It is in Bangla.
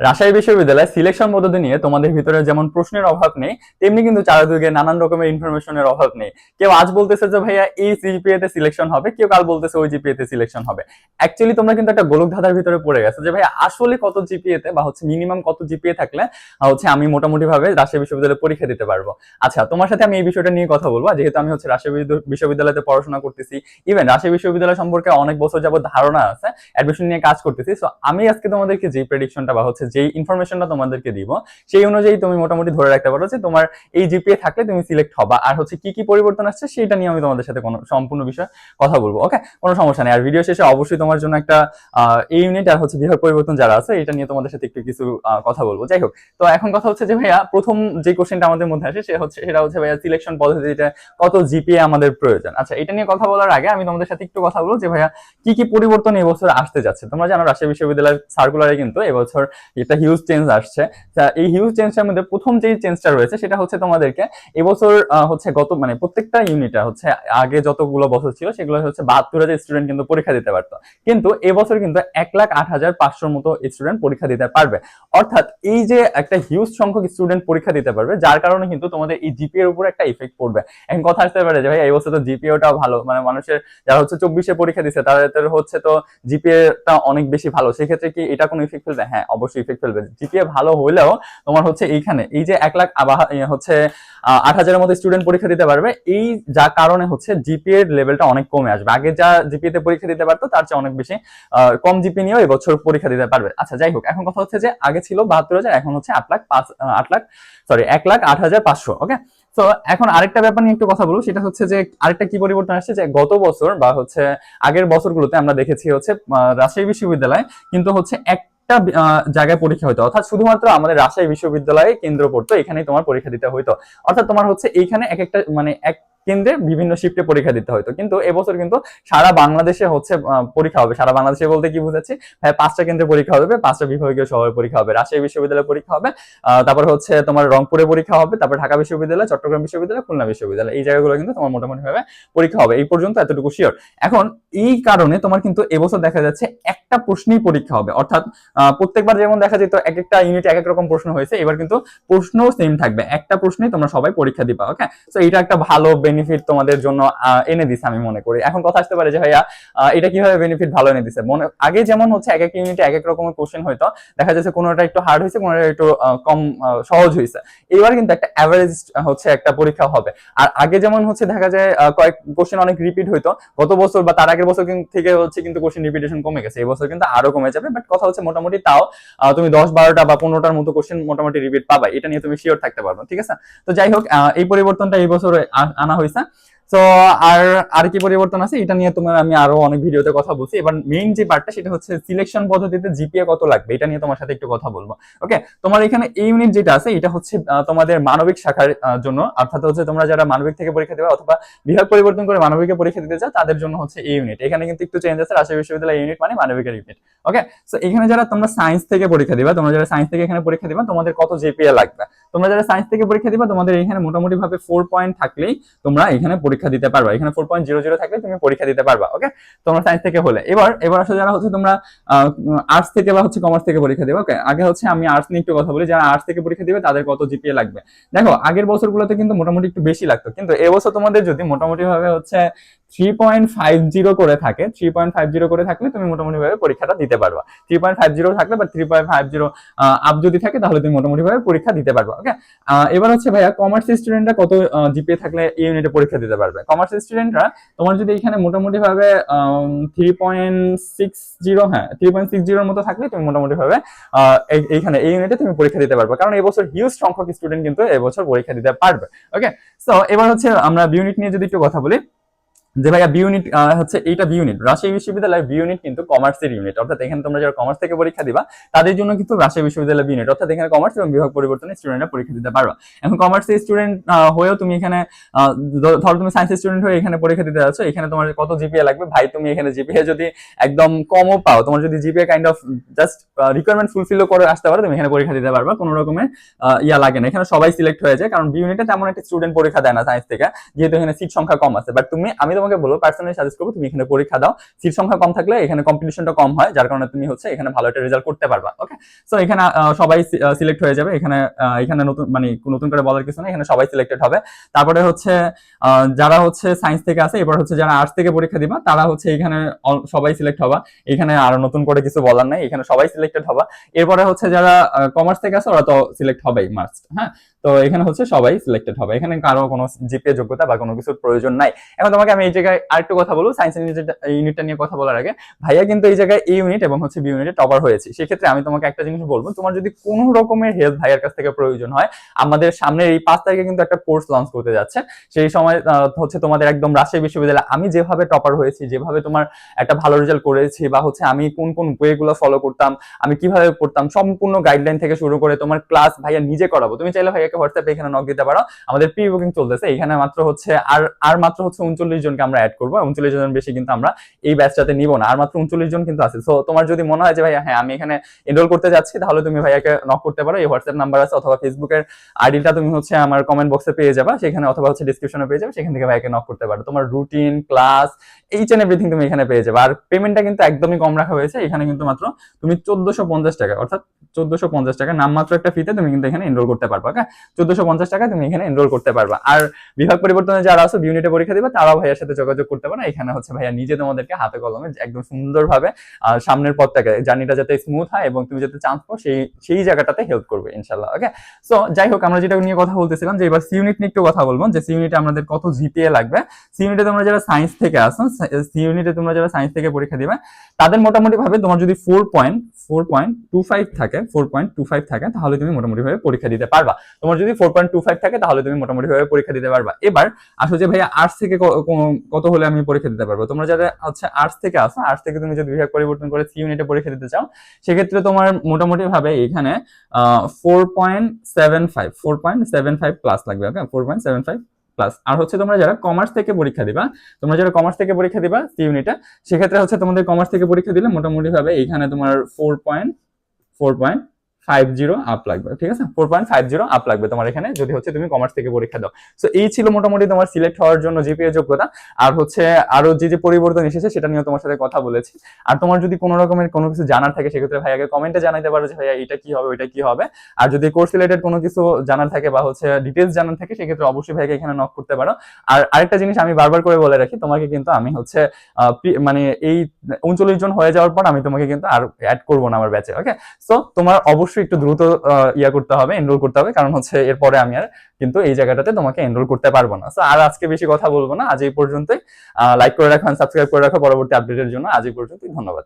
রাজশাহী বিশ্ববিদ্যালয় সিলেকশন পদ্ধতি নিয়ে তোমাদের ভিতরে যেমন প্রশ্নের অভাব নেই, তেমনি কিন্তু চারিদিকে নানান রকমের ইনফরমেশনের অভাব নেই। কেউ আজ বলতেছে যে, ভাইয়া, এই জিপিএ তে সিলেকশন হবে। কেউ কাল বলতেছে, ওই জিপিএ তে সিলেকশন হবে। অ্যাকচুয়ালি তোমরা কিন্তু একটা গোলক ধাঁধার ভিতরে পড়ে গেছো যে, ভাইয়া, আসলে কত জিপিএ তে বা হচ্ছে মিনিমাম কত জিপিএ থাকলে হচ্ছে আমি মোটামুটি ভাবে রাজশাহী বিশ্ববিদ্যালয়ে পরীক্ষা দিতে পারব? আচ্ছা তোমার সাথে আমি এই বিষয়টা নিয়ে কথা বলব। যেহেতু আমি হচ্ছে রাজশাহী বিদ্যু- বিশ্ববিদ্যালয়তে পড়াশোনা করতেছি ইভেন রাজশাহী বিশ্ববিদ্যালয় সম্পর্কে অনেক বছর যাবত ধারণা আছে অ্যাডমিশন নিয়ে কাজ করতেছি। সো আমি আজকে তোমাদেরকে যে প্রেডিকশনটা বা হচ্ছে যেই ইনফরমেশনটা তোমাদেরকে দিব। সেই অনুযায়ী তুমি মোটামুটি ধরে রাখতে পারো যে তোমার এই জিপিএ থাকলে তুমি সিলেক্ট হবা। আর হচ্ছে কি কি পরিবর্তন আসছে সেটা নিয়ে আমি তোমাদের সাথে কোনো সম্পূর্ণ বিষয়ে কথা বলব ওকে কোনো সমস্যা নেই। আর ভিডিও শেষে অবশ্যই তোমার জন্য একটা এই ইউনিট আর হচ্ছে বিভাগ পরিবর্তন যারা আছে, এটা নিয়ে তোমাদের সাথে একটু কিছু কথা বলব। যাই হোক, তো এখন কথা হচ্ছে যে ভাইয়া, প্রথম যে কোশ্চেনটা আমাদের মধ্যে আসে সে হচ্ছে, সেটা হচ্ছে ভাইয়া সিলেকশন পদ্ধতিতে কত জিপিএ আমাদের প্রয়োজন। আচ্ছা এটা নিয়ে কথা বলার আগে আমি তোমাদের সাথে একটু কথা বলব যে ভাইয়া, কি কি পরিবর্তন এবছর আসতে যাচ্ছে? তোমরা জানো রাজশাহী বিশ্ববিদ্যালয়ের সার্কুলারে কিন্তু এবছর একটা হিউজ চেঞ্জ আসছে। এই হিউজ চেঞ্জটার মধ্যে প্রথম যে চেঞ্জটা রয়েছে সেটা হচ্ছে তোমাদেরকে এবছর হচ্ছে গত মানে প্রত্যেকটা ইউনিটে হচ্ছে আগে যতগুলো বছর ছিল সেগুলো হচ্ছে বাহাত্তর হাজার স্টুডেন্ট কিন্তু পরীক্ষা দিতে পারতো। কিন্তু এবছর কিন্তু এক লাখ আট হাজার পাঁচশোর মতো স্টুডেন্ট পরীক্ষা দিতে পারবে। অর্থাৎ এই যে একটা হিউজ সংখ্যক স্টুডেন্ট পরীক্ষা দিতে পারবে, যার কারণে কিন্তু তোমাদের এই জিপিএ এর উপর একটা ইফেক্ট পড়বে। এখন কথা আসতে পারে যে ভাই, এই বছর তো জিপিএটাও ভালো মানে মানুষের যারা হচ্ছে চব্বিশে পরীক্ষা দিচ্ছে তাদের হচ্ছে তো জিপিএটা অনেক বেশি ভালো। সেক্ষেত্রে কি এটা কোনো ইফেক্ট ফেলবে? হ্যাঁ অবশ্যই ইফেক্ট ফেলবে জিপিএ ভালো হলেও তোমার হচ্ছে এইখানে এই যে এক লাখ হচ্ছে আট হাজারের মতো স্টুডেন্ট পরীক্ষা দিতে পারবে এই যা কারণে হচ্ছে জিপিএ লেভেলটা অনেক কমে আসবে। আগে যা জিপিএ পরীক্ষা দিতে পারতো তার চেয়ে অনেক বেশি কম জিপি নিয়েও এবছর পরীক্ষা দিতে পারবে। আচ্ছা যাই হোক এখন কথা হচ্ছে যে আগে ছিল বাহাত্তর হাজার এখন হচ্ছে আট লাখ পাঁচ আট লাখ সরি এক লাখ আট হাজার পাঁচশো ওকে তো এখন আরেকটা ব্যাপার নিয়ে একটু কথা বলব সেটা হচ্ছে যে আরেকটা কি পরিবর্তন আসছে যে গত বছর বা হচ্ছে আগের বছরগুলোতে আমরা দেখেছি হচ্ছে রাজশাহী বিশ্ববিদ্যালয় কিন্তু হচ্ছে আহ, জায়গায় পরীক্ষা হতো অর্থাৎ শুধুমাত্র আমাদের রাজশাহী বিশ্ববিদ্যালয়ে কেন্দ্র পড়তো, এখানেই তোমার পরীক্ষা দিতে হইতো। অর্থাৎ তোমার হচ্ছে এইখানে এক একটা মানে এক কেন্দ্রে বিভিন্ন শিফটে পরীক্ষা দিতে হতো কিন্তু এবছর কিন্তু সারা বাংলাদেশে হচ্ছে পরীক্ষা হবে। সারা বাংলাদেশে বলতে কি বুঝাচ্ছি? হ্যাঁ পাঁচটা কেন্দ্রে পরীক্ষা হবে, পাঁচটা বিভাগীয় শহরে পরীক্ষা হবে। রাজশাহী বিশ্ববিদ্যালয়ে পরীক্ষা হবে তারপর হচ্ছে তোমার রংপুরে পরীক্ষা হবে, তারপর ঢাকা বিশ্ববিদ্যালয়, চট্টগ্রাম বিশ্ববিদ্যালয়, খুলনা বিশ্ববিদ্যালয়। এই জায়গাগুলো কিন্তু তোমার মোটামুটি ভাবে পরীক্ষা হবে। এই পর্যন্ত এতটুকু শিওর এখন এই কারণে তোমার কিন্তু এবছর দেখা যাচ্ছে একটা প্রশ্নেই পরীক্ষা হবে। অর্থাৎ প্রত্যেকবার যেমন দেখা যেত, এক একটা ইউনিটে এক এক রকম প্রশ্ন হয়েছে, এবার কিন্তু প্রশ্ন সেম থাকবে। একটা প্রশ্নেই তোমরা সবাই পরীক্ষা দিবা ওকে তো এটা একটা ভালো বেনিফিট তোমাদের জন্য এনে দিছে আমি মনে করি। এখন কথা আসতে পারে যে, ভাইয়া এটা কীভাবে বেনিফিট ভালো এনে দিছে? মনে, আগে যেমন হচ্ছে এক এক ইউনিটে এক এক রকমের কোশ্চেন হয়তো দেখা যাচ্ছে কোনোটা একটু হার্ড হয়েছে কোনোটা একটু কম সহজ হয়েছে এবার কিন্তু একটা অ্যাভারেজ হচ্ছে একটা পরীক্ষা হবে। আর আগে যেমন হচ্ছে দেখা যায় কয়েক কোশ্চেন অনেক রিপিট হইতো, গত বছর বা তার আগের বছর থেকে হচ্ছে কিন্তু কোশ্চেন রিপিটেশন কমে গেছে, এই বছর কিন্তু আরও কমে যাবে। বাট কথা হচ্ছে মোটামুটি তাও তুমি দশ বারোটা বা পনেরোটার মতো কোশ্চেন মোটামুটি রিপিট পাবা, এটা নিয়ে তুমি শিওর থাকতে পারবে, ঠিক আছে? তো যাই হোক এই পরিবর্তনটা এই বছর আনা হয়েছে তো আর আর কি পরিবর্তন আছে? এটা নিয়ে তোমার আমি আরও অনেক ভিডিওতে কথা বলছি। এবার মেইন যে পার্টটা সেটা হচ্ছে সিলেকশন পদ্ধতিতে জিপিএ কত লাগবে? এটা নিয়ে তোমার সাথে একটু কথা বলব। ওকে তোমার এখানে এই ইউনিট যেটা আছে, এটা হচ্ছে তোমাদের মানবিক শাখার জন্য। অর্থাৎ হচ্ছে তোমরা যারা মানবিক থেকে পরীক্ষা দেবে অথবা বিভাগ পরিবর্তন করে মানবিকে পরীক্ষা দিতে চাও, তাদের জন্য হচ্ছে এই ইউনিট এখানে কিন্তু একটু চেঞ্জ আছে। রাজশাহী বিশ্ববিদ্যালয় ইউনিট মানে মানবিকের ইউনিট ওকে সো এখানে যারা তোমরা সায়েন্স থেকে পরীক্ষা দিবা, তোমরা যারা সায়েন্স থেকে এখানে পরীক্ষা দিবা, তোমাদের কত জিপিএ লাগবে? তোমরা যারা সায়েন্স থেকে পরীক্ষা দিবা, তোমাদের এখানে মোটামুটি ভাবে ফোর পয়েন্ট থাকলেই তোমরা এখানে পরীক্ষা দিতে পারবা। এখানে ফোর পয়েন্ট জিরো জিরো থাকলে তুমি পরীক্ষা দিতে পারবা ওকে তোমরা সায়েন্স থেকে হলে। এবার এবার আসলে যারা হচ্ছে তোমরা আর্টস থেকে বা হচ্ছে কমার্স থেকে পরীক্ষা দেবে ওকে আগে হচ্ছে আমি আর্টস নিয়ে একটু কথা বলি। যারা আর্টস থেকে পরীক্ষা দিবে, তাদের কত জিপিএ লাগবে? দেখো, আগের বছরগুলোতে কিন্তু মোটামুটি একটু বেশি লাগতো। কিন্তু এবছর তোমাদের যদি মোটামুটি ভাবে হচ্ছে থ্রি পয়েন্ট ফাইভ জিরো করে থাকে থ্রি পয়েন্ট ফাইভ জিরো করে থাকলে তুমি মোটামুটি ভাবে পরীক্ষাটা দিতে পারবা। থ্রি পয়েন্ট ফাইভ জিরো থাকলে বা three point five zero up যদি থাকে তাহলে তুমি মোটামুটি ভাবে পরীক্ষা দিতে পারবা ওকে এবার হচ্ছে ভাইয়া কমার্স স্টুডেন্টরা কত জিপিএ থাকলে এই ইউনিটে পরীক্ষা দিতে পারবে? কমার্স স্টুডেন্টরা তোমার যদি এখানে মোটামুটি ভাবে থ্রি পয়েন্ট সিক্স জিরো হ্যাঁ থ্রি পয়েন্ট সিক্স জিরোর মতো থাকলে তুমি মোটামুটি ভাবে এইখানে এই ইউনিটে তুমি পরীক্ষা দিতে পারবে। কারণ এবছর হিউজ সংখ্যক স্টুডেন্ট কিন্তু এবছর পরীক্ষা দিতে পারবে ওকে সো এবার হচ্ছে আমরা ইউনিট নিয়ে যদি একটু কথা বলি যে ভাইয়া বি ইউনিট হচ্ছে এইটা বি ইউনিট রাজশাহী বিশ্ববিদ্যালয়ের বি ইউনিট কিন্তু কমার্সের ইউনিট অর্থাৎ এখানে তোমরা যারা কমার্স থেকে পরীক্ষা দিবা, তাদের জন্য কিন্তু রাজশাহী বিশ্ববিদ্যালয় বি ইউনিট অর্থাৎ এখানে কমার্স এবং বিভাগ পরিবর্তনে স্টুডেন্টরা পরীক্ষা দিতে পারবা। এখন কমার্সের স্টুডেন্ট হয়েও তুমি এখানে ধরো তুমি সায়েন্স স্টুডেন্ট হয়ে এখানে পরীক্ষা দিতে যাচ্ছ, এখানে তোমার কত জিপিএ লাগবে? ভাই, তুমি এখানে জিপিএ যদি একদম কমও পাও, তোমার যদি GPA kind of just requirement fulfil করে আসতে পারো, তুমি এখানে পরীক্ষা দিতে পারবা। কোনো রকমের ইয়া লাগে না। এখানে সবাই সিলেক্ট হয়ে যায়, কারণ বি ইউনিটে তেমন একটা স্টুডেন্ট পরীক্ষা দেয় না সায়েন্স থেকে, যেহেতু এখানে সিট সংখ্যা কম আছে। বাট তুমি, আমি তোমাকে তোমাকে বলব পার্সোনালি সাজেস্ট করব, তুমি এখানে পরীক্ষা দাও। সিট সংখ্যা কম থাকলে এখানে কম্পিটিশনটা কম হয়, যার কারণে তুমি হচ্ছে এখানে ভালো একটা রেজাল্ট করতে পারবা ওকে সো এখানে সবাই সিলেক্ট হয়ে যাবে। এখানে এখানে নতুন মানে নতুন করে বলার কিছু নেই, এখানে সবাই সিলেক্টেড হবে। তারপরে হচ্ছে যারা হচ্ছে সায়েন্স থেকে আছে এবার হচ্ছে যারা আর্টস থেকে পরীক্ষা দিবা, তারা হচ্ছে এখানে সবাই সিলেক্ট হবা। এখানে আর নতুন করে কিছু বলার নাই, এখানে সবাই সিলেক্টেড হবা। এরপরে হচ্ছে যারা কমার্স থেকে আছে ওরা তো সিলেক্ট হবেই মাস্ট হ্যাঁ? তো এখানে হচ্ছে সবাই সিলেক্টেড হবে। এখানে কারও কোনো জিপিএ যোগ্যতা বা কোনো কিছুর প্রয়োজন নাই। এখন তোমাকে আমি এই জায়গায় আরেকটু কথা বলব। সায়েন্স ইউনিটটা নিয়ে কথা বলার আগে, ভাইয়া কিন্তু এই জায়গায় এ ইউনিট এবং হচ্ছে বি ইউনিটে টপার হয়েছে। সেক্ষেত্রে আমি তোমাকে একটা জিনিস বলব, তোমার যদি কোনো রকমের হেল্প ভাইয়ার কাছ থেকে প্রয়োজন হয়, আমাদের সামনের এই পাঁচ তারিখে কিন্তু একটা কোর্স লঞ্চ করতে যাচ্ছে। সেই সময় হচ্ছে তোমাদের একদম রাজশাহী বিশ্ববিদ্যালয় আমি যেভাবে টপার হয়েছি, যেভাবে তোমার একটা ভালো রেজাল্ট করেছি বা হচ্ছে আমি কোন কোন ওয়ে গুলো ফলো করতাম, আমি কীভাবে পড়তাম সম্পূর্ণ গাইডলাইন থেকে শুরু করে তোমার ক্লাস ভাইয়া নিজে করাবো। তুমি চাইলে ভাইয়াকে হোয়াটসঅ্যাপে এখানে নক দিতে পারো। আমাদের প্রি বুকিং চলতেছে। এখানে মাত্র হচ্ছে আর আর মাত্র হচ্ছে উনচল্লিশ জনকে আমরা অ্যাড করব। উনচল্লিশ জন বেশি কিন্তু আমরা এই ব্যাচটাতে নিব না। আর মাত্র উনচল্লিশ জন কিন্তু আছে। সো তোমার যদি মনে হয় যে ভাইয়া হ্যাঁ আমি এখানে এনরোল করতে যাচ্ছি, তাহলে তুমি ভাইয়াকে নক করতে পারো। এই হোয়াটসঅ্যাপ নাম্বার আছে অথবা ফেসবুকের আইডিটা তুমি হচ্ছে আমার কমেন্ট বক্সে পেয়ে যাবা। সেখানে অথবা হচ্ছে ডিসক্রিপশনে পেয়ে যাবে। সেখান থেকে ভাইয়াকে নক করতে পারো। তোমার routine class H and everything তুমি এখানে পেয়ে যাবে। আর পেমেন্টটা কিন্তু একদমই কম রাখা হয়েছে। এখানে কিন্তু মাত্র তুমি চোদ্দশো পঞ্চাশ টাকা, অর্থাৎ চোদ্দশো পঞ্চাশ টাকা নামমাত্র একটা ফিতে তুমি কিন্তু এখানে এনরোল করতে পারবা ওকে চোদ্দশো পঞ্চাশ টাকা তুমি এখানে এনরোল করতে পারবা। আর বিভাগ পরিবর্তনে যারা আছে ইউনিটে পরীক্ষা দিবে, তারাও ভাইয়ার সাথে যোগাযোগ করতে পারো। এখানে হচ্ছে ভাইয়া নিজে তোমাদেরকে হাতে কলমে একদম সুন্দরভাবে সামনের পথটাকে, জার্নিটা যাতে স্মুথ হয় এবং তুমি যাতে চান্স পাও, সেই সেই জায়গাটাতে হেল্প করবে ইনশাল্লাহ ওকে সো যাই হোক, আমরা যেটা নিয়ে কথা বলতেছিলাম যে এবার সি ইউনিট নিয়ে একটু কথা বলব, যে সি ইউনিটে আমাদের কত জিপিএ লাগবে। সি ইউনিটে তোমরা যারা সায়েন্স থেকে আসো, সি ইউনিটে তোমরা যারা সায়েন্স থেকে পরীক্ষা দিবে, তাদের মোটামুটি ভাবে তোমার যদি four point four point two five থাকে ফোর পয়েন্ট টু ফাইভ থাকে, তাহলে তুমি মোটামুটি ভাবে পরীক্ষা দিতে পারবা। তোমার যদি ফোর পয়েন্ট টু ফাইভ থাকে, তাহলে তুমি মোটামুটি ভাবে পরীক্ষা দিতে পারবা। এবার আসো যে ভাইয়া আর্টস থেকে কত হলে আমি পরীক্ষা দিতে পারব? তোমরা যারা হচ্ছে আর্টস থেকে আসো আর্টস থেকে তুমি যদি বিভাগ পরিবর্তন করে সি ইউনিটে পরীক্ষা দিতে চাও, সেক্ষেত্রে তোমার মোটামুটি ভাবে এখানে four point seven five four point seven five plus লাগবে okay four point seven five plus আর হচ্ছে তোমরা যারা কমার্স থেকে পরীক্ষা দিবা, তোমরা যারা কমার্স থেকে পরীক্ষা দিবা, সি ইউনিটটা সেক্ষেত্রে হচ্ছে তোমাদের কমার্স থেকে পরীক্ষা দিলে মোটামুটি ভাবে এখানে তোমার four point four point five zero up লাগবে, ঠিক আছে? Four point five zero up লাগবে তোমার এখানে, যদি হচ্ছে তুমি কমার্স থেকে পরীক্ষা দাও। সো এই ছিল মোটামুটি তোমার সিলেক্ট হওয়ার জন্য জিপিএ যোগ্যতা। আর হচ্ছে আরও যে যে পরিবর্তন এসেছে, সেটা নিয়ে তোমার সাথে কথা বলেছি। আর তোমার যদি কোনো রকমের কোনো কিছু জানার থাকে, সেক্ষেত্রে ভাইয়াকে কমেন্টে জানাইতে পারো যে, ভাইয়া, এটা কি হবে, ওইটা কি হবে? আর যদি কোর্স রিলেটেড কোনো কিছু জানার থাকে বা হচ্ছে ডিটেলস জানার থাকে, সেক্ষেত্রে অবশ্যই ভাইকে এখানে নক করতে পারো। আর আরেকটা জিনিস আমি বারবার করে বলে রাখি, তোমাকে কিন্তু আমি হচ্ছে মানে এই উনচল্লিশ জন হয়ে যাওয়ার পর আমি তোমাকে কিন্তু আর অ্যাড করব না আমার ব্যাচে ওকে সো তোমার অবশ্যই একটু দ্রুত ইয়া করতে হবে এনরোল করতে হবে। কারণ হচ্ছে এরপরে আমি আর কিন্তু এই জায়গাটাতে তোমাকে এনরোল করতে পারব না। সো আর আজকে বেশি কথা বলব না। আজ এই পর্যন্তই। লাইক করে রাখো সাবস্ক্রাইব করে রাখো। পরবর্তী আপডেটের জন্য আজ এই পর্যন্তই। ধন্যবাদ।